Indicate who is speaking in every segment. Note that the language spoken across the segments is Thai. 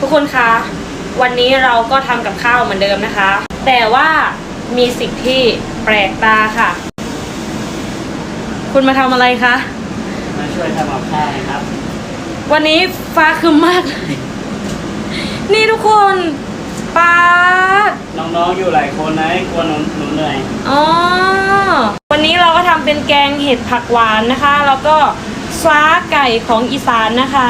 Speaker 1: ทุกคนคะ วันนี้เราก็ทำกับข้าวเหมือนเดิมนะคะ แต่ว่ามีสิ่งที่แปลกตาค่ะ คุณมาทำอะไรคะ
Speaker 2: มาช่วยทำกับข้าวนะครับ
Speaker 1: วันนี้ฟ้าครึมมากเลย นี่ทุกคน ป้าด
Speaker 2: น้องๆอยู่หลายคนนะกลัวหนูหนูเหนื่อย
Speaker 1: อ๋อ วันนี้เราก็ทำเป็นแกงเห็ดผักหวานนะคะ แล้วก็ฟ้าไก่ของอีสานนะคะ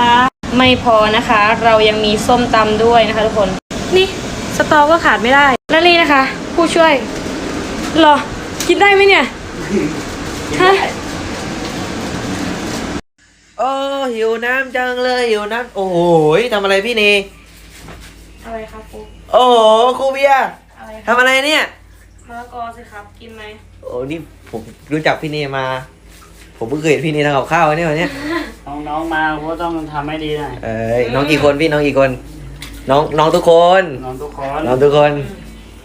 Speaker 1: ไม่พอนะคะ เรายังมีส้มตำด้วยนะคะทุกคน นี่สตอก็ขาดไม่ได้และนี่นะคะ ผู้ช่วยเหรอ กินได้ไหมเนี่ย ฮะ
Speaker 3: โอ้หิวน้ำจังเลยหิวน้ำโอ้โหทำอะไรพี่เน
Speaker 1: อะไรครับปุ๊
Speaker 3: โอ้โหครูเบียร์
Speaker 1: อะไรครับ
Speaker 3: ทำอะไรเนี่ย
Speaker 1: มะละกอสิครับ กินไหม
Speaker 3: โอ้นี่ผมรู้จักพี่เนมา ผมเพิ่งเคยเห็นพี่เนทำกับข้าวเนี่ยวันเนี้ย
Speaker 2: น้องๆมาก็ต้องทำให้ดีหน่อย
Speaker 3: เอ้ยน้องกี่คนพี่น้องกี่คน น้องน้องทุกคน
Speaker 2: น้องทุกคน
Speaker 3: น้องทุกคน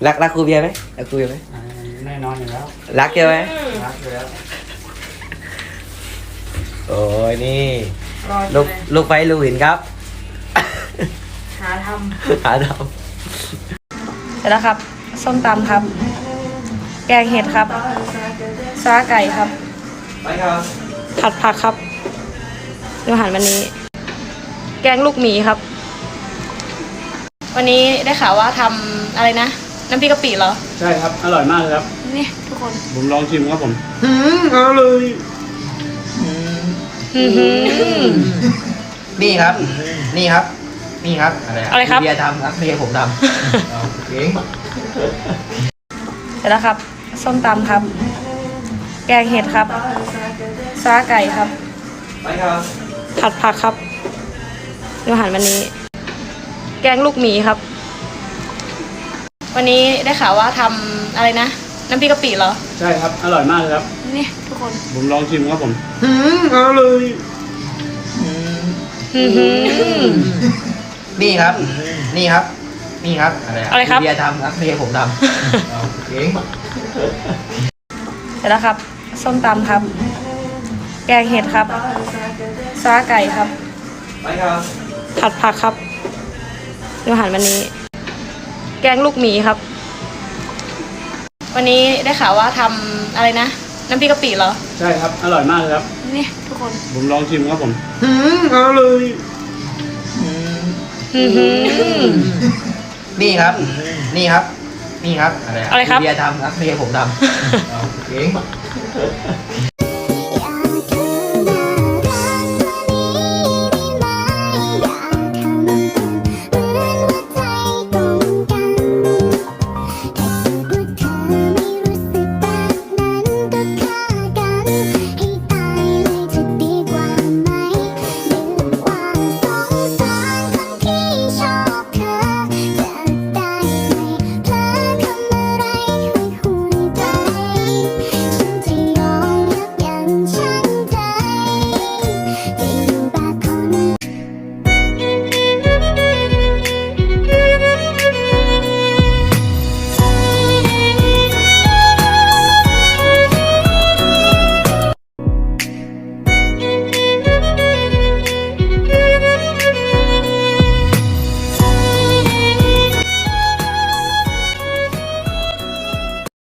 Speaker 3: รักรักครูเบียร์ไหมรักครูเบียร์ไหม
Speaker 2: อ่าแน่นอนอยู่แล้ว
Speaker 3: รักใช่ไหม
Speaker 1: อืม
Speaker 2: รักอยู่แล้ว
Speaker 3: โอ้ยนี่
Speaker 1: รอ
Speaker 3: ลูก
Speaker 1: เลย
Speaker 3: ลูกไฟลูกหินครับ
Speaker 1: หาท
Speaker 3: หาดำ
Speaker 1: เสร็จแล้วครับ ส้มตำครับ แกงเห็ดครับ ซาไก่ครับำ
Speaker 3: ไปครับ
Speaker 1: ผัดผักครับดูอาหารวันนี้ แกงลูกหมีครับ วันนี้ได้ข่าวว่าทำอะไรนะ น้ำพริกกะปิเหรอ
Speaker 2: ใช่ครับ อร่อยมากเลยครับ
Speaker 1: นี่ทุกคน
Speaker 2: ผมลองชิมครับผม
Speaker 3: อืมเอาเลย
Speaker 1: อื้อหือ
Speaker 3: นี่ครับ นี่ครับ นี่ครับ
Speaker 1: อะไรครับ
Speaker 3: เบียร์ทำครับเบียร์ผมทำเอาเก่ง
Speaker 1: เสร็จแล้วครับ ส้มตำครับ แกงเห็ดครับ ซาไก่ครับ
Speaker 3: ไปครับ
Speaker 1: ผัดผักครับดูอาหารวันนี้ แกงลูกหมีครับ วันนี้ได้ข่าวว่าทำอะไรนะ น้ำพริกกะปิเหรอ
Speaker 2: ใช่ครับ อร่อยมากเลยครับ
Speaker 1: นี่ทุกคน
Speaker 2: ผมลองชิมครับผม
Speaker 3: อืมเอาเลย
Speaker 1: อื้อหือ
Speaker 3: นี่ครับ นี่ครับ นี่ครับ
Speaker 1: อะไรครับ
Speaker 3: เบียร์ทำครับเบียร์ผมทำเอาเก่ง
Speaker 1: เสร็จแล้วครับ ส้มตำครับ แกงเห็ดครับ ซาไก่ครับ
Speaker 3: ไปครับ
Speaker 1: ผัดผักครับดูอาหารวันนี้ แกงลูกหมีครับ วันนี้ได้ข่าวว่าทำอะไรนะ น้ำพริกกะปิเหรอ
Speaker 2: ใช่ครับ อร่อยมากเลยครับ
Speaker 1: นี่ทุกคน
Speaker 2: ผมลองชิมครับผม
Speaker 3: อืมเอาเลย
Speaker 1: อื้อหือ
Speaker 3: นี่ครับ นี่ครับ นี่ครับ
Speaker 1: อะไรครับ
Speaker 3: เบียร์ทำครับเบียร์ผมทำเอาเก่ง